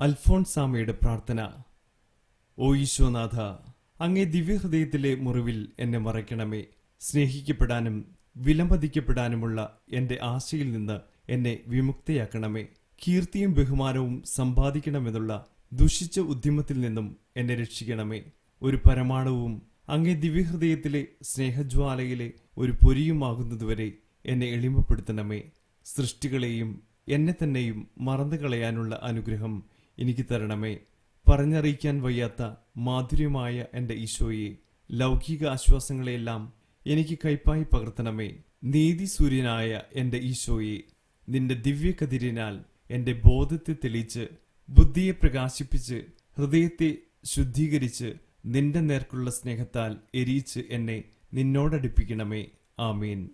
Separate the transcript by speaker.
Speaker 1: അൽഫോൺസാമയുടെ പ്രാർത്ഥന. ഓ ഈശോനാഥ അങ്ങേ ദിവ്യഹൃദയത്തിലെ മുറിവിൽ എന്നെ മറയ്ക്കണമേ. സ്നേഹിക്കപ്പെടാനും വിലമതിക്കപ്പെടാനുമുള്ള എന്റെ ആശയിൽ നിന്ന് എന്നെ വിമുക്തയാക്കണമേ. കീർത്തിയും ബഹുമാനവും സമ്പാദിക്കണമെന്നുള്ള ദുഷിച്ച ഉദ്യമത്തിൽ നിന്നും എന്നെ രക്ഷിക്കണമേ. ഒരു പരമാണുവും അങ്ങേ ദിവ്യഹൃദയത്തിലെ സ്നേഹജ്വാലയിലെ ഒരു പൊരിയുമാകുന്നതുവരെ എന്നെ എളിമപ്പെടുത്തണമേ. സൃഷ്ടികളെയും എന്നെ തന്നെയും മറന്നു കളയാനുള്ള അനുഗ്രഹം എനിക്ക് തരണമേ. പറഞ്ഞറിയിക്കാൻ വയ്യാത്ത മാധുര്യമായ എന്റെ ഈശോയെ ലൗകിക ആശ്വാസങ്ങളെയെല്ലാം എനിക്ക് കൈപ്പായി പകർത്തണമേ. നീതി സൂര്യനായ എന്റെ ഈശോയെ നിന്റെ ദിവ്യകതിരിനാൽ എന്റെ ബോധത്തെ തെളിയിച്ച് ബുദ്ധിയെ പ്രകാശിപ്പിച്ച് ഹൃദയത്തെ ശുദ്ധീകരിച്ച് നിന്റെ നേർക്കുള്ള സ്നേഹത്താൽ എരിയിച്ച് എന്നെ നിന്നോടടുപ്പിക്കണമേ. ആമീൻ.